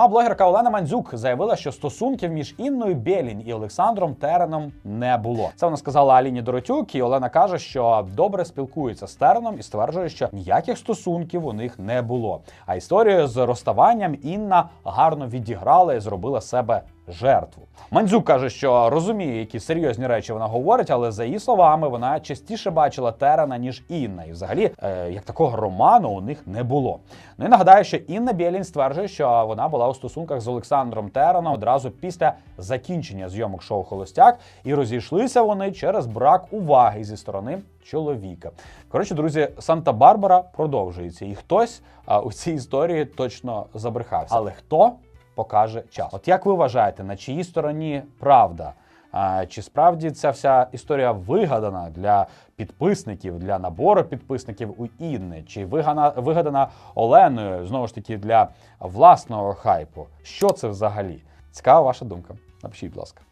А блогерка Олена Мандзюк заявила, що стосунків між Інною Бєлінь і Олександром Тереном не було. Це вона сказала Аліні Доротюк, і Олена каже, що добре спілкується з Тереном і стверджує, що ніяких стосунків у них не було. А історію з розставанням Інна гарно відіграла і зробила себе жертву. Мандзюк каже, що розуміє, які серйозні речі вона говорить, але за її словами, вона частіше бачила Терена, ніж Інна. І взагалі, е, як такого роману у них не було. Ну і нагадаю, що Інна Бєлін стверджує, що вона була у стосунках з Олександром Тереном одразу після закінчення зйомок шоу Холостяк, і розійшлися вони через брак уваги зі сторони чоловіка. Коротше, друзі, Санта-Барбара продовжується, і хтось а, у цій історії точно забрехався. Але хто покаже час? От як ви вважаєте, на чиїй стороні правда? А, чи справді ця вся історія вигадана для підписників, для набору підписників у Інни? Чи вигана, вигадана Оленою знову ж таки для власного хайпу? Що це взагалі? Цікава ваша думка. Напишіть, будь ласка.